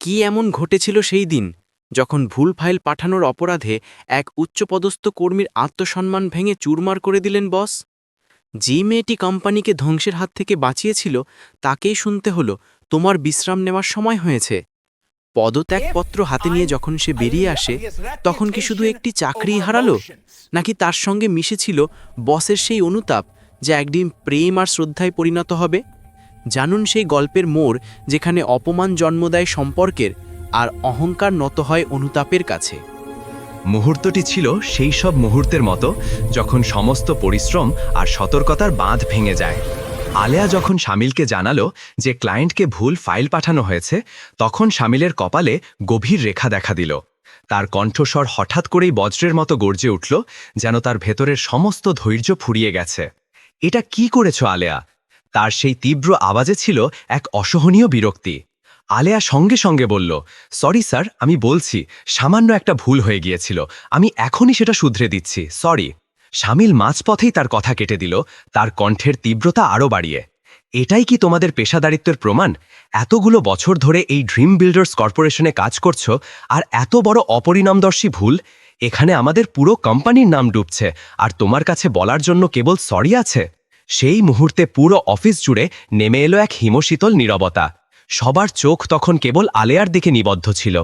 কি এমন ঘটেছিল সেই দিন যখন ভুল ফাইল পাঠানোর অপরাধে এক উচ্চপদস্থ কর্মীর আত্মসম্মান ভেঙে চুরমার করে দিলেন বস? যে মেয়েটি কোম্পানিকে ধ্বংসের হাত থেকে বাঁচিয়েছিল, তাকেই শুনতে হলো, তোমার বিশ্রাম নেওয়ার সময় হয়েছে। পদত্যাগপত্র হাতে নিয়ে যখন সে বেরিয়ে আসে, তখন কি শুধু একটি চাকরি হারালো? নাকি তার সঙ্গে মিশেছিল বসের সেই অনুতাপ, যা একদিন প্রেম আর শ্রদ্ধায় পরিণত হবে? জানুন সেই গল্পের মোড় যেখানে অপমান জন্ম দেয় সম্পর্কের আর অহংকার নত হয় অনুতাপের কাছে। মুহূর্তটি ছিল সেই সব মুহূর্তের মতো যখন সমস্ত পরিশ্রম আর সতর্কতার বাঁধ ভেঙে যায়। আলেয়া যখন শামিলকে জানালো যে ক্লায়েন্টকে ভুল ফাইল পাঠানো হয়েছে, তখন শামিলের কপালে গভীর রেখা দেখা দিল। তার কণ্ঠস্বর হঠাৎ করেই বজ্রের মতো গর্জে উঠল, যেন তার ভেতরের সমস্ত ধৈর্য ফুরিয়ে গেছে। এটা কি করেছ আলেয়া? তার সেই তীব্র আওয়াজে ছিল এক অসহনীয় বিরক্তি। আলেয়া সঙ্গে সঙ্গে বলল, সরি স্যার, আমি বলছি, সামান্য একটা ভুল হয়ে গিয়েছিল। আমি এখনই সেটা শুধরে দিচ্ছি, সরি। শামিল মাঝপথেই তার কথা কেটে দিল, তার কণ্ঠের তীব্রতা আরও বাড়িয়ে। এটাই কি তোমাদের পেশাদারিত্বের প্রমাণ? এতগুলো বছর ধরে এই ড্রিম বিল্ডার্স কর্পোরেশনে কাজ করছ, আর এত বড় অপরিণামদর্শী ভুল? এখানে আমাদের পুরো কোম্পানির নাম ডুবছে, আর তোমার কাছে বলার জন্য কেবল সরি আছে? সেই মুহূর্তে পুরো অফিস জুড়ে নেমে এলো এক হিমশীতল নীরবতা। সবার চোখ তখন কেবল আলেয়ার দিকে নিবদ্ধ ছিল।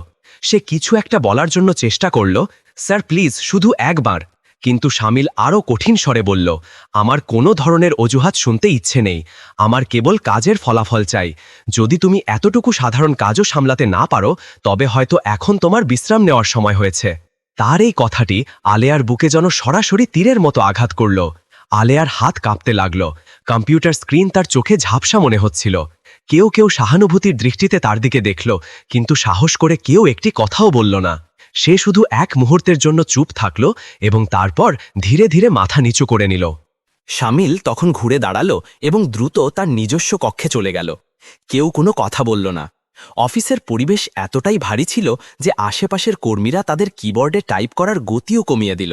সে কিছু একটা বলার জন্য চেষ্টা করল, স্যার, প্লিজ, শুধু একবার। কিন্তু সামিল আরও কঠিন স্বরে বলল, আমার কোনো ধরনের অজুহাত শুনতে ইচ্ছে নেই। আমার কেবল কাজের ফলাফল চাই। যদি তুমি এতটুকু সাধারণ কাজও সামলাতে না পারো, তবে হয়তো এখন তোমার বিশ্রাম নেওয়ার সময় হয়েছে। তার এই কথাটি আলেয়ার বুকে যেন সরাসরি তীরের মতো আঘাত করল। আলেয়ার হাত কাঁপতে লাগল। কম্পিউটার স্ক্রিন তার চোখে ঝাপসা মনে হচ্ছিল। কেউ কেউ সহানুভূতির দৃষ্টিতে তার দিকে দেখল, কিন্তু সাহস করে কেউ একটি কথাও বলল না। সে শুধু এক মুহূর্তের জন্য চুপ থাকল এবং তারপর ধীরে ধীরে মাথা নিচু করে নিল। শামিল তখন ঘুরে দাঁড়াল এবং দ্রুত তার নিজস্ব কক্ষে চলে গেল। কেউ কোনো কথা বলল না। অফিসের পরিবেশ এতটাই ভারী ছিল যে আশেপাশের কর্মীরা তাদের কিবোর্ডে টাইপ করার গতিও কমিয়ে দিল।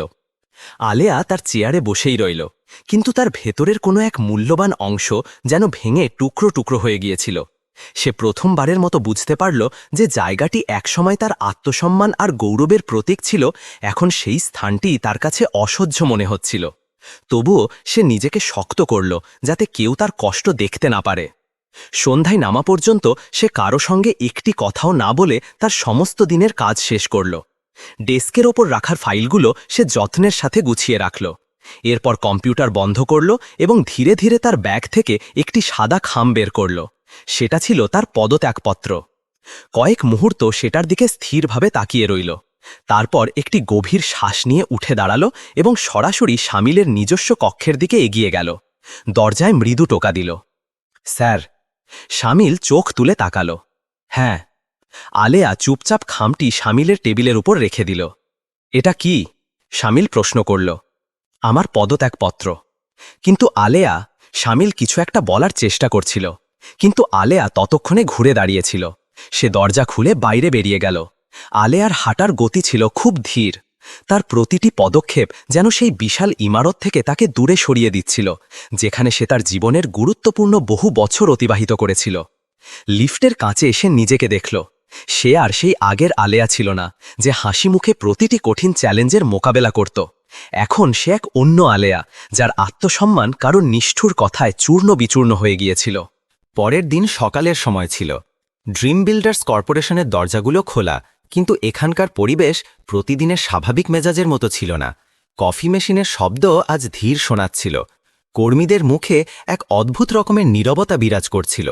আলেয়া তার চেয়ারে বসেই রইল, কিন্তু তার ভেতরের কোনো এক মূল্যবান অংশ যেন ভেঙে টুকরো টুকরো হয়ে গিয়েছিল। সে প্রথমবারের মতো বুঝতে পারল যে জায়গাটি একসময় তার আত্মসম্মান আর গৌরবের প্রতীক ছিল, এখন সেই স্থানটি তার কাছে অসহ্য মনে হচ্ছিল। তবুও সে নিজেকে শক্ত করল, যাতে কেউ তার কষ্ট দেখতে না পারে। সন্ধ্যায় নামা পর্যন্ত সে কারও সঙ্গে একটি কথাও না বলে তার সমস্ত দিনের কাজ শেষ করল। ডেস্কের ওপর রাখার ফাইলগুলো সে যত্নের সাথে গুছিয়ে রাখল। এরপর কম্পিউটার বন্ধ করল এবং ধীরে ধীরে তার ব্যাগ থেকে একটি সাদা খাম বের করল। সেটা ছিল তার পদত্যাগপত্র। কয়েক মুহূর্ত সেটার দিকে স্থিরভাবে তাকিয়ে রইল। তারপর একটি গভীর শ্বাস নিয়ে উঠে দাঁড়াল এবং সরাসরি শামিলের নিজস্ব কক্ষের দিকে এগিয়ে গেল। দরজায় মৃদু টোকা দিল। স্যার। শামিল চোখ তুলে তাকালো। হ্যাঁ। আলেয়া চুপচাপ খামটি শামিলের টেবিলের উপর রেখে দিল। এটা কি? শামিল প্রশ্ন করল। আমার পদত্যাগপত্র। কিন্তু আলেয়া, শামিল কিছু একটা বলার চেষ্টা করছিল। কিন্তু আলেয়া ততক্ষণে ঘুরে দাঁড়িয়েছিল। সে দরজা খুলে বাইরে বেরিয়ে গেল। আলেয়ার হাঁটার গতি ছিল খুব ধীর। তার প্রতিটি পদক্ষেপ যেন সেই বিশাল ইমারত থেকে তাকে দূরে সরিয়ে দিচ্ছিল, যেখানে সে তার জীবনের গুরুত্বপূর্ণ বহু বছর অতিবাহিত করেছিল। লিফটের কাছে এসে নিজেকে দেখল। সে আর সেই আগের আলেয়া ছিল না, যে হাসি মুখে প্রতিটি কঠিন চ্যালেঞ্জের মোকাবেলা করত। এখন সে এক অন্য আলেয়া, যার আত্মসম্মান কারোর নিষ্ঠুর কথায় চূর্ণ বিচূর্ণ হয়ে গিয়েছিল। পরের দিন সকালের সময় ছিল। ড্রিম বিল্ডার্স কর্পোরেশনের দরজাগুলো খোলা, কিন্তু এখানকার পরিবেশ প্রতিদিনের স্বাভাবিক মেজাজের মতো ছিল না। কফি মেশিনের শব্দ আজ ধীর শোনাচ্ছিল। কর্মীদের মুখে এক অদ্ভুত রকমের নীরবতা বিরাজ করছিল।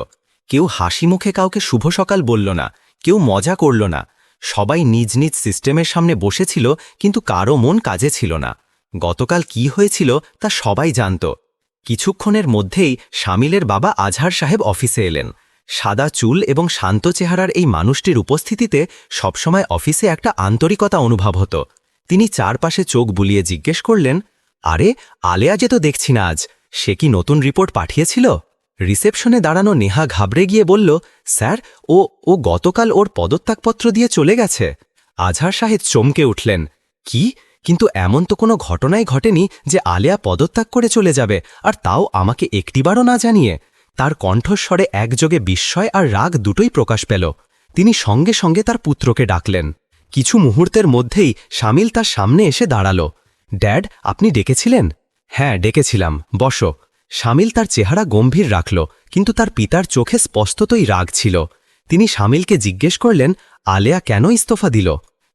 কেউ হাসি মুখে কাউকে শুভ সকাল বলল না কেউ মজা করল না। সবাই নিজ নিজ সিস্টেমের সামনে বসেছিল, কিন্তু কারও মন কাজে ছিল না। গতকাল কি হয়েছিল তা সবাই জানত। কিছুক্ষণের মধ্যেই শামিলের বাবা আজহার সাহেব অফিসে এলেন। সাদা চুল এবং শান্ত চেহারার এই মানুষটির উপস্থিতিতে সবসময় অফিসে একটা আন্তরিকতা অনুভব হতো। তিনি চারপাশে চোখ বুলিয়ে জিজ্ঞেস করলেন, আরে, আলেয়া যে তো দেখছি না আজ। সে কি নতুন রিপোর্ট পাঠিয়েছিল? রিসেপশনে দাঁড়ানো নেহা ঘাবড়ে গিয়ে বলল, স্যার, ও ও গতকাল ওর পদত্যাগপত্র দিয়ে চলে গেছে। আজহার সাহেব চমকে উঠলেন, কি? কিন্তু এমন তো কোনো ঘটনাই ঘটেনি যে আলেয়া পদত্যাগ করে চলে যাবে, আর তাও আমাকে একটিবারও না জানিয়ে। তার কণ্ঠস্বরে একযোগে বিস্ময় আর রাগ দুটোই প্রকাশ পেল। তিনি সঙ্গে সঙ্গে তার পুত্রকে ডাকলেন। কিছু মুহূর্তের মধ্যেই শামিল তার সামনে এসে দাঁড়াল। ড্যাড, আপনি ডেকেছিলেন? হ্যাঁ ডেকেছিলাম। বসো। শামিল তার চেহারা গম্ভীর রাখল, কিন্তু তার পিতার চোখে স্পষ্টতই রাগ ছিল। তিনি শামিলকে জিজ্ঞেস করলেন, আলেয়া কেন ইস্তফা দিল?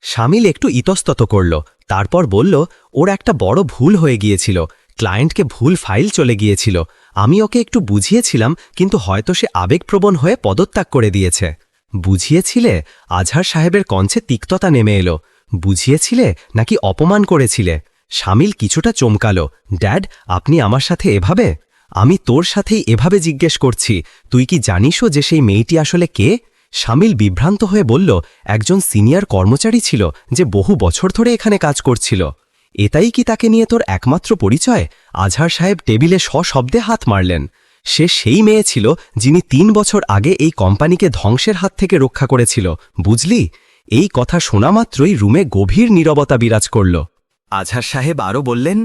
শামিল একটু ইতস্তত করল, তারপর বলল, ওর একটা বড় ভুল হয়ে গিয়েছিল। ক্লায়েন্টকে ভুল ফাইল চলে গিয়েছিল। আমি ওকে একটু বুঝিয়েছিলাম, কিন্তু হয়তো সে আবেগপ্রবণ হয়ে পদত্যাগ করে দিয়েছে। বুঝিয়েছিলে? আজহার সাহেবের কঞ্চে তিক্ততা নেমে এলো। বুঝিয়েছিলে নাকি অপমান করেছিলে? শামিল কিছুটা চমকালো, ড্যাড, আপনি আমার সাথে এভাবে? আমি তোর সাথেই এভাবে জিজ্ঞেস করছি। তুই কি জানিসও যে সেই মেয়েটি আসলে কে? শামিল বিভ্রান্ত হয়ে বলল, একজন সিনিয়র কর্মচারী ছিল যে বহু বছর ধরে এখানে কাজ করছিল। এটাই কি তাকে নিয়ে তোর একমাত্র পরিচয়? আজহার সাহেব টেবিলে সশব্দে হাত মারলেন। সে সেই মেয়ে ছিল যিনি তিন বছর আগে এই কোম্পানিকে ধ্বংসের হাত থেকে রক্ষা করেছিল। বুঝলি? এই কথা শোনা মাত্রই রুমে গভীর নীরবতা বিরাজ করল। আজহার সাহেব আরও বললেন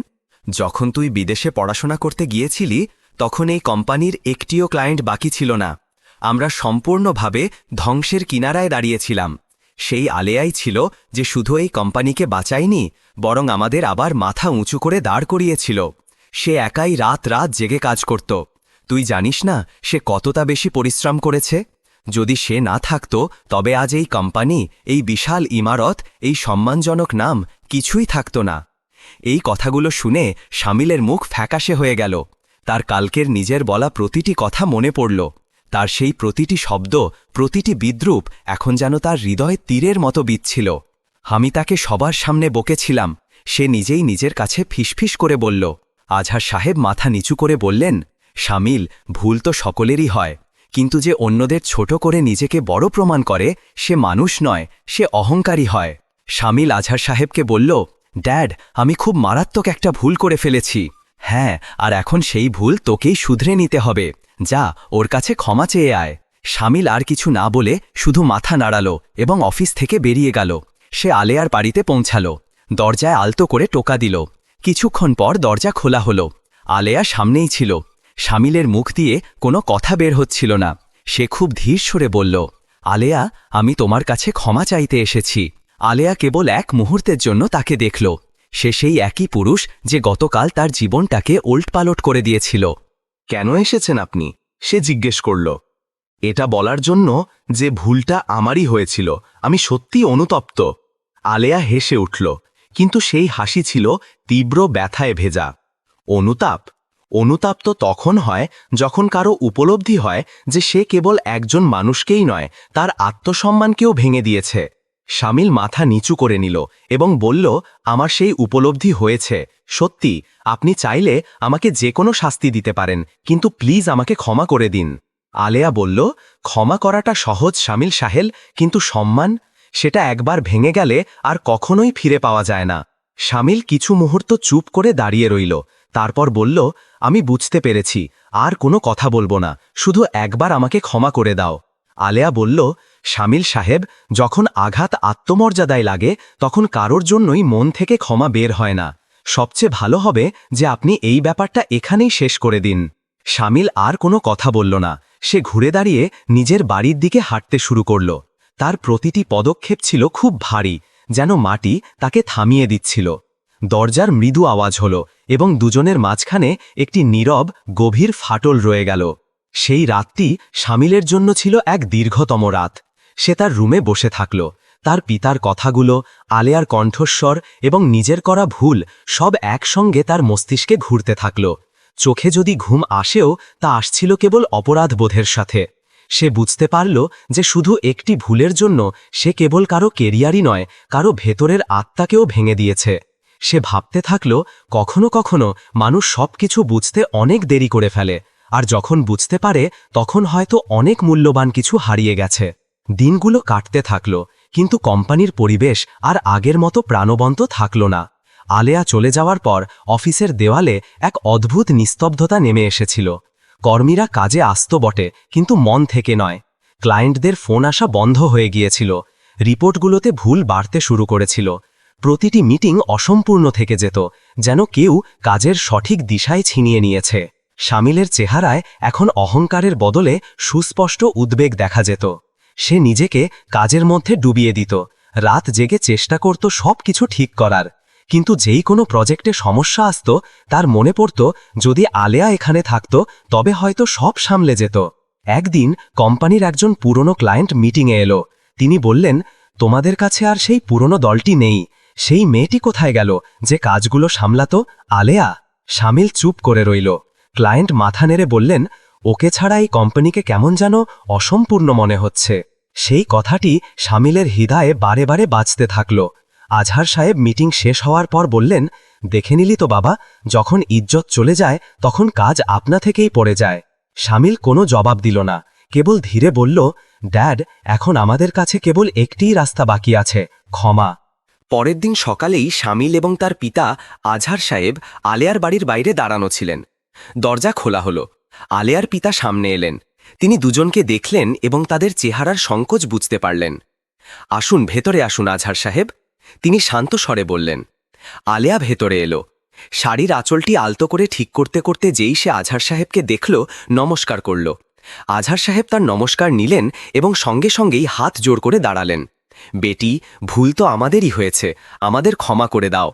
যখন তুই বিদেশে পড়াশোনা করতে গিয়েছিলি, তখন এই কোম্পানির একটিও ক্লায়েন্ট বাকি ছিল না। আমরা সম্পূর্ণভাবে ধ্বংসের কিনারায় দাঁড়িয়েছিলাম। সেই আলেয়াই ছিল যে শুধু এই কোম্পানিকে বাঁচায়নি, বরং আমাদের আবার মাথা উঁচু করে দাঁড় করিয়েছিল। সে একাই রাত রাত জেগে কাজ করত। তুই জানিস না সে কতটা বেশি পরিশ্রম করেছে? যদি সে না থাকত, তবে আজ এই কোম্পানি, এই বিশাল ইমারত, এই সম্মানজনক নাম কিছুই থাকত না। এই কথাগুলো শুনে শামিলের মুখ ফ্যাকাশে হয়ে গেল। তার কালকের নিজের বলা প্রতিটি কথা মনে পড়ল। তার সেই প্রতিটি শব্দ, প্রতিটি বিদ্রুপ এখন যেন তার হৃদয়ে তীরের মতো বিচ্ছিল। আমি তাকে সবার সামনে বকেছিলাম। সে নিজেই নিজের কাছে ফিসফিস করে বলল, আজহার সাহেব মাথা নিচু করে বললেন, শামিল, ভুল তো সকলেরই হয়। কিন্তু যে অন্যদের ছোট করে নিজেকে বড় প্রমাণ করে, সে মানুষ নয়, সে অহংকারী হয়। শামিল আজহার সাহেবকে বলল ড্যাড, আমি খুব মারাত্মক একটা ভুল করে ফেলেছি। হ্যাঁ আর এখন সেই ভুল তোকেই শুধরে নিতে হবে। যা, ওর কাছে ক্ষমা চেয়ে আয়। শামিল আর কিছু না বলে শুধু মাথা নাড়ালো এবং অফিস থেকে বেরিয়ে গেল। সে আলেয়ার বাড়িতে পৌঁছালো। দরজায় আলতো করে টোকা দিল। কিছুক্ষণ পর দরজা খোলা হলো। আলেয়া সামনেই ছিল। শামিলের মুখ দিয়ে কোনো কথা বের হচ্ছিল না। সে খুব ধীর সরে বলল, আলেয়া, আমি তোমার কাছে ক্ষমা চাইতে এসেছি। আলেয়া কেবল এক মুহূর্তের জন্য তাকে দেখল। সে সেই একই পুরুষ যে গতকাল তার জীবনটাকে ওল্টপালট করে দিয়েছিল। কেন এসেছেন আপনি? সে জিজ্ঞেস করল। এটা বলার জন্য যে ভুলটা আমারই হয়েছিল, আমি সত্যি অনুতপ্ত। আলেয়া হেসে উঠল, কিন্তু সেই হাসি ছিল তীব্র ব্যথায় ভেজা। অনুতাপ? অনুতাপ তো তখন হয় যখন কারও উপলব্ধি হয় যে সে কেবল একজন মানুষকেই নয়, তার আত্মসম্মানকেও ভেঙে দিয়েছে। শামিল মাথা নিচু করে নিল এবং বলল, আমার সেই উপলব্ধি হয়েছে। সত্যি, আপনি চাইলে আমাকে যে কোনো শাস্তি দিতে পারেন, কিন্তু প্লিজ আমাকে ক্ষমা করে দিন। আলেয়া বলল, ক্ষমা করাটা সহজ, শামিল সাহেল, কিন্তু সম্মান, সেটা একবার ভেঙে গেলে আর কখনোই ফিরে পাওয়া যায় না। শামিল কিছু মুহূর্ত চুপ করে দাঁড়িয়ে রইল, তারপর বলল, আমি বুঝতে পেরেছি, আর কোনো কথা বলব না, শুধু একবার আমাকে ক্ষমা করে দাও। আলেয়া বলল শামিল সাহেব, যখন আঘাত আত্মমর্যাদায় লাগে, তখন কারোর জন্যই মন থেকে ক্ষমা বের হয় না। সবচেয়ে ভালো হবে যে আপনি এই ব্যাপারটা এখানেই শেষ করে দিন। শামিল আর কোনো কথা বলল না। সে ঘুরে দাঁড়িয়ে নিজের বাড়ির দিকে হাঁটতে শুরু করল। তার প্রতিটি পদক্ষেপ ছিল খুব ভারী, যেন মাটি তাকে থামিয়ে দিচ্ছিল। দরজার মৃদু আওয়াজ হল এবং দুজনের মাঝখানে একটি নীরব, গভীর ফাটল রয়ে গেল। সেই রাতটি শামিলের জন্য ছিল এক দীর্ঘতম রাত। সে তার রুমে বসে থাকল। তার পিতার কথাগুলো, আলেয়ার কণ্ঠস্বর এবং নিজের করা ভুল সব একসঙ্গে তার মস্তিষ্কে ঘুরতে থাকল। চোখে যদি ঘুম আসেও, তা আসছিল কেবল অপরাধ বোধের সাথে। সে বুঝতে পারল যে শুধু একটি ভুলের জন্য সে কেবল কারও কেরিয়ারই নয়, কারও ভেতরের আত্মাকেও ভেঙে দিয়েছে। সে ভাবতে থাকল, কখনো কখনো মানুষ সবকিছু বুঝতে অনেক দেরি করে ফেলে, আর যখন বুঝতে পারে, তখন হয়তো অনেক মূল্যবান কিছু হারিয়ে গেছে। দিনগুলো কাটতে থাকল, কিন্তু কোম্পানির পরিবেশ আর আগের মতো প্রাণবন্ত থাকল না। আলেয়া চলে যাওয়ার পর অফিসের দেওয়ালে এক অদ্ভুত নিস্তব্ধতা নেমে এসেছিল। কর্মীরা কাজে আসত বটে, কিন্তু মন থেকে নয়। ক্লায়েন্টদের ফোন আসা বন্ধ হয়ে গিয়েছিল। রিপোর্টগুলোতে ভুল বাড়তে শুরু করেছিল। প্রতিটি মিটিং অসম্পূর্ণ থেকে যেত, যেন কেউ কাজের সঠিক দিশায় ছিনিয়ে নিয়েছে। সামিলের চেহারায় এখন অহংকারের বদলে সুস্পষ্ট উদ্বেগ দেখা যেত। সে নিজেকে কাজের মধ্যে ডুবিয়ে দিত। রাত জেগে চেষ্টা করত সব কিছু ঠিক করার। কিন্তু যেই কোনো প্রজেক্টে সমস্যা আসত, তার মনে পড়ত, যদি আলেয়া এখানে থাকত, তবে হয়তো সব সামলে যেত। একদিন কোম্পানির একজন পুরনো ক্লায়েন্ট মিটিংয়ে এলো। তিনি বললেন, তোমাদের কাছে আর সেই পুরনো দলটি নেই। সেই মেয়েটি কোথায় গেল? যে কাজগুলো সামলাতো, আলেয়া? সামিল চুপ করে রইল। ক্লায়েন্ট মাথা নেড়ে বললেন, ওকে ছাড়া এই কোম্পানিকে কেমন যেন অসম্পূর্ণ মনে হচ্ছে। সেই কথাটি সামিলের হৃদয়ে বারে বারে বাজতে থাকল। আজহার সাহেব মিটিং শেষ হওয়ার পর বললেন, দেখে নিলি তো বাবা, যখন ইজ্জত চলে যায়, তখন কাজ আপনা থেকেই পড়ে যায়। সামিল কোনো জবাব দিল না, কেবল ধীরে বলল, ড্যাড, এখন আমাদের কাছে কেবল একটিই রাস্তা বাকি আছে, ক্ষমা। পরের দিন সকালেই সামিল এবং তার পিতা আজহার সাহেব আলেয়ার বাড়ির বাইরে দাঁড়ানো ছিলেন। দরজা খোলা হলো। আলেয়ার পিতা সামনে এলেন। তিনি দুজনকে দেখলেন এবং তাদের চেহারার সংকোচ বুঝতে পারলেন। আসুন, ভেতরে আসুন, আজহার সাহেব। তিনি শান্ত স্বরে বললেন, আলেয়া ভেতরে এলো। শাড়ির আঁচলটি আলতো করে ঠিক করতে করতে যেই সে আজহার সাহেবকে দেখল, নমস্কার করল। আজহার সাহেব তার নমস্কার নিলেন এবং সঙ্গে সঙ্গেই হাত জোর করে দাঁড়ালেন। বেটি, ভুল তো আমাদেরই হয়েছে, আমাদের ক্ষমা করে দাও।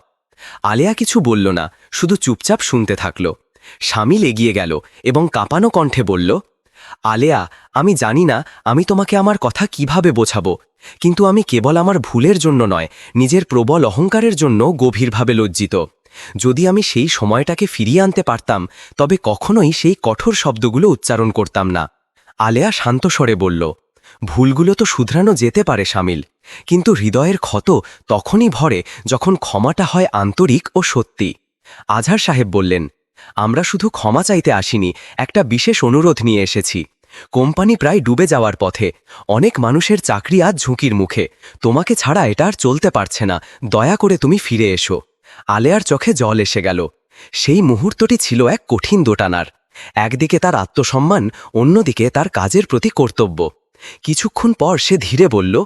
আলেয়া কিছু বলল না, শুধু চুপচাপ শুনতে থাকল। স্বামী এগিয়ে গেল এবং কাঁপানো কণ্ঠে বলল আলেয়া, আমি জানি না আমি তোমাকে আমার কথা কীভাবে বোঝাবো, কিন্তু আমি কেবল আমার ভুলের জন্য নয়, নিজের প্রবল অহংকারের জন্য গভীরভাবে লজ্জিত। যদি আমি সেই সময়টাকে ফিরিয়ে আনতে পারতাম, তবে কখনোই সেই কঠোর শব্দগুলো উচ্চারণ করতাম না। আলেয়া শান্ত স্বরে বলল, ভুলগুলো তো শুধরানো যেতে পারে, সামিল, কিন্তু হৃদয়ের ক্ষত তখনই ভরে যখন ক্ষমাটা হয় আন্তরিক ও সত্যি। আজহার সাহেব বললেন আমরা শুধু ক্ষমা চাইতে আসিনি, একটা বিশেষ অনুরোধ নিয়ে এসেছি। কোম্পানি প্রায় ডুবে যাওয়ার পথে। অনেক মানুষের চাকরি আজ ঝুঁকির মুখে। তোমাকে ছাড়া এটা আর চলতে পারছে না। দয়া করে তুমি ফিরে এসো। আলেয়ার চোখে জল এসে গেল। সেই মুহূর্তটি ছিল এক কঠিন দোটানার। একদিকে তার আত্মসম্মান, অন্যদিকে তার কাজের প্রতি কর্তব্য। কিছুক্ষণ পর সে ধীরে বলল,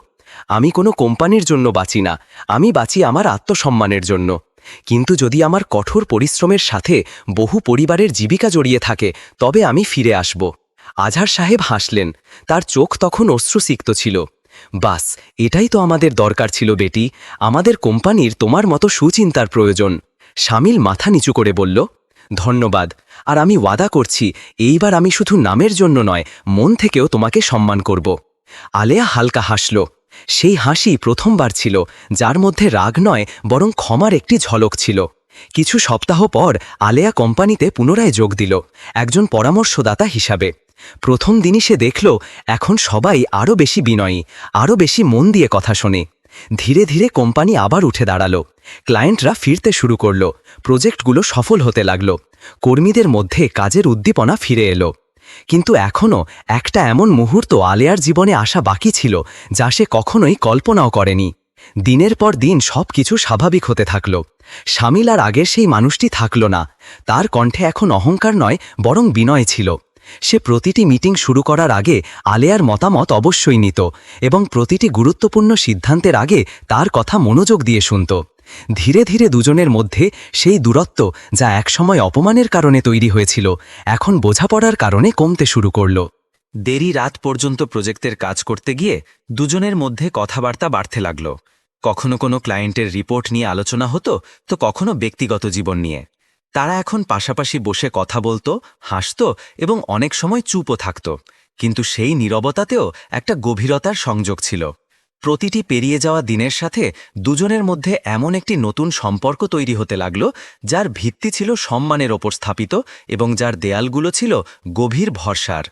আমি কোনো কোম্পানির জন্য বাঁচি না। আমি বাঁচি আমার আত্মসম্মানের জন্য। কিন্তু যদি আমার কঠোর পরিশ্রমের সাথে বহু পরিবারের জীবিকা জড়িয়ে থাকে, তবে আমি ফিরে আসব। আজহার সাহেব হাসলেন। তার চোখ তখন অশ্রুসিক্ত ছিল। বাস, এটাই তো আমাদের দরকার ছিল বেটি। আমাদের কোম্পানির তোমার মতো সুচিন্তার প্রয়োজন। শামিল মাথা নিচু করে বলল, ধন্যবাদ। আর আমি ওয়াদা করছি, এইবার আমি শুধু নামের জন্য নয়, মন থেকেও তোমাকে সম্মান করব। আলেয়া হালকা হাসল। সেই হাসি প্রথমবার ছিল, যার মধ্যে রাগ নয়, বরং ক্ষমার একটি ঝলক ছিল। কিছু সপ্তাহ পর আলেয়া কোম্পানিতে পুনরায় যোগ দিল, একজন পরামর্শদাতা হিসাবে। প্রথম দিনই সে দেখল, এখন সবাই আরও বেশি বিনয়ী, আরও বেশি মন দিয়ে কথা শোনে। ধীরে ধীরে কোম্পানি আবার উঠে দাঁড়াল। ক্লায়েন্টরা ফিরতে শুরু করল, প্রজেক্টগুলো সফল হতে লাগল। কর্মীদের মধ্যে কাজের উদ্দীপনা ফিরে এলো। কিন্তু এখনও একটা এমন মুহূর্ত আলেয়ার জীবনে আসা বাকি ছিল, যা সে কখনোই কল্পনাও করেনি। দিনের পর দিন সব কিছু স্বাভাবিক হতে থাকল। শামিল আর আগের সেই মানুষটি থাকল না। তার কণ্ঠে এখন অহংকার নয়, বরং বিনয় ছিল। সে প্রতিটি মিটিং শুরু করার আগে আলেয়ার মতামত অবশ্যই নিত এবং প্রতিটি গুরুত্বপূর্ণ সিদ্ধান্তের আগে তার কথা মনোযোগ দিয়ে শুনত। ধীরে ধীরে দুজনের মধ্যে সেই দূরত্ব যা একসময় অপমানের কারণে তৈরি হয়েছিল, এখন বোঝাপড়ার কারণে কমতে শুরু করল। দেরি রাত পর্যন্ত প্রজেক্টের কাজ করতে গিয়ে দুজনের মধ্যে কথাবার্তা বাড়তে লাগল। কখনো কোনো ক্লায়েন্টের রিপোর্ট নিয়ে আলোচনা হতো, তো কখনো ব্যক্তিগত জীবন নিয়ে। তারা এখন পাশাপাশি বসে কথা বলতো, হাসত এবং অনেক সময় চুপও থাকত। কিন্তু সেই নীরবতাতেও একটা গভীরতার সংযোগ ছিল। প্রতিটি পেরিয়ে যাওয়া দিনের সাথে দুজনের মধ্যে এমন একটি নতুন সম্পর্ক তৈরি হতে লাগল, যার ভিত্তি ছিল সম্মানের ওপর স্থাপিত এবং যার দেয়ালগুলো ছিল গভীর ভরসার।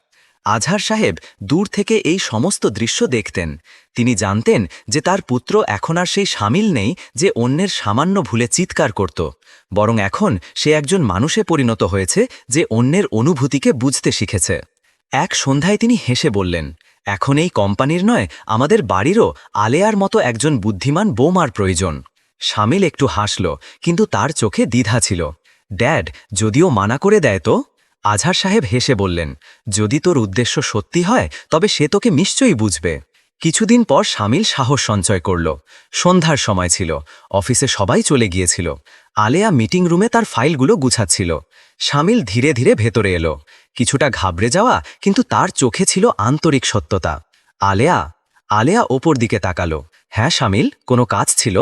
আজহার সাহেব দূর থেকে এই সমস্ত দৃশ্য দেখতেন। তিনি জানতেন যে তার পুত্র এখন আর সেই সামিল নেই যে অন্যের সামান্য ভুলে চিৎকার করত। বরং এখন সে একজন মানুষে পরিণত হয়েছে যে অন্যের অনুভূতিকে বুঝতে শিখেছে। এক সন্ধ্যায় তিনি হেসে বললেন এখন এই কোম্পানির নয়, আমাদের বাড়িরও আলেয়ার মতো একজন বুদ্ধিমান বৌমার প্রয়োজন। শামিল একটু হাসল, কিন্তু তার চোখে দ্বিধা ছিল। ড্যাড, যদিও মানা করে দেয় তো? আজহার সাহেব হেসে বললেন, যদি তোর উদ্দেশ্য সত্যি হয়, তবে সে তোকে নিশ্চয়ই বুঝবে। কিছুদিন পর শামিল সাহস সঞ্চয় করল। সন্ধ্যার সময় ছিল, অফিসে সবাই চলে গিয়েছিল। আলেয়া মিটিং রুমে তার ফাইলগুলো গুছাচ্ছিল। শামিল ধীরে ধীরে ভেতরে এলো। কিছুটা ঘাবড়ে যাওয়া, কিন্তু তার চোখে ছিল আন্তরিক সত্যতা। আলেয়া আলেয়া ওপর দিকে তাকালো। হ্যাঁ সামিল কোনো কাজ ছিল?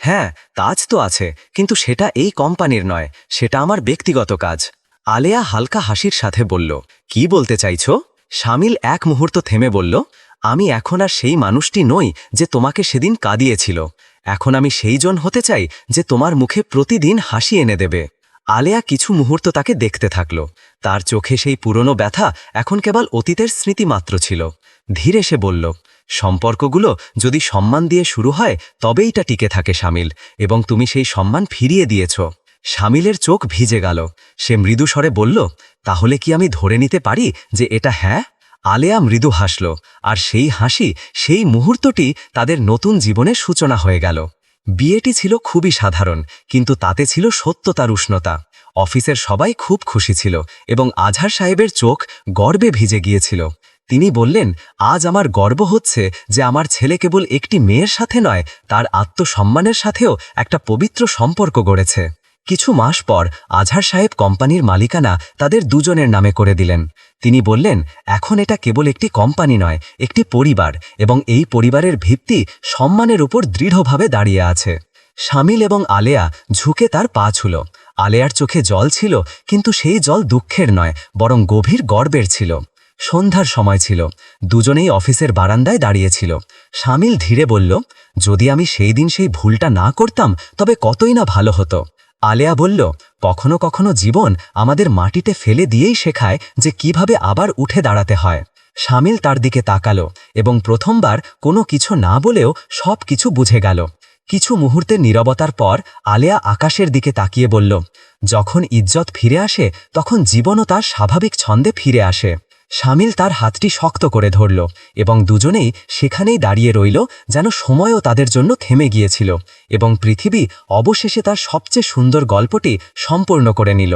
হ্যাঁ কাজ তো আছে, কিন্তু সেটা এই কোম্পানির নয়, সেটা আমার ব্যক্তিগত কাজ। আলেয়া হালকা হাসির সাথে বলল, কি বলতে চাইছো? সামিল এক মুহূর্ত থেমে বলল, আমি এখন আর সেই মানুষটি নই যে তোমাকে সেদিন কাঁদিয়েছিল। এখন আমি সেই জন হতে চাই যে তোমার মুখে প্রতিদিন হাসি এনে দেবে। আলেয়া কিছু মুহূর্ত তাকে দেখতে থাকল। তার চোখে সেই পুরনো ব্যথা এখন কেবল অতীতের স্মৃতি মাত্র ছিল। ধীরে সে বলল, সম্পর্কগুলো যদি সম্মান দিয়ে শুরু হয়, তবেই এটা টিকে থাকে সামিল এবং তুমি সেই সম্মান ফিরিয়ে দিয়েছ সামিলের চোখ ভিজে গেল। সে মৃদু স্বরে বলল, তাহলে কি আমি ধরে নিতে পারি যে এটা হ্যাঁ? আলেয়া মৃদু হাসল, আর সেই হাসি, সেই মুহূর্তটি তাদের নতুন জীবনের সূচনা হয়ে গেল। বিয়েটি ছিল খুবই সাধারণ, কিন্তু তাতে ছিল সত্যতার উষ্ণতা। অফিসের সবাই খুব খুশি ছিল এবং আজহার সাহেবের চোখ গর্বে ভিজে গিয়েছিল। তিনি বললেন, আজ আমার গর্ব হচ্ছে যে আমার ছেলে কেবল একটি মেয়ের সাথে নয়, তার আত্মসম্মানের সাথেও একটা পবিত্র সম্পর্ক গড়েছে। কিছু মাস পর আজহার সাহেব কোম্পানির মালিকানা তাদের দুজনের নামে করে দিলেন। তিনি বললেন, এখন এটা কেবল একটি কোম্পানি নয়, একটি পরিবার এবং এই পরিবারের ভিত্তি সম্মানের উপর দৃঢ়ভাবে দাঁড়িয়ে আছে। শামিল এবং আলেয়া ঝুঁকে তার পা ছুল। আলেয়ার চোখে জল ছিল, কিন্তু সেই জল দুঃখের নয়, বরং গভীর গর্বের ছিল। সন্ধ্যার সময় ছিল। দুজনেই অফিসের বারান্দায় দাঁড়িয়েছিল। সামিল ধীরে বলল, যদি আমি সেই দিন সেই ভুলটা না করতাম, তবে কতই না ভালো হতো। আলেয়া বলল, কখনো কখনো জীবন আমাদের মাটিতে ফেলে দিয়েই শেখায় যে কীভাবে আবার উঠে দাঁড়াতে হয়। সামিল তার দিকে তাকালো এবং প্রথমবার কোনো কিছু না বলেও সব কিছু বুঝে গেল। কিছু মুহূর্তের নীরবতার পর আলেয়া আকাশের দিকে তাকিয়ে বলল, যখন ইজ্জত ফিরে আসে, তখন জীবনও তার স্বাভাবিক ছন্দে ফিরে আসে। সামিল তার হাতটি শক্ত করে ধরল এবং দুজনেই সেখানেই দাঁড়িয়ে রইল যেন সময়ও তাদের জন্য থেমে গিয়েছিল এবং পৃথিবী অবশেষে তার সবচেয়ে সুন্দর গল্পটি সম্পূর্ণ করে নিল।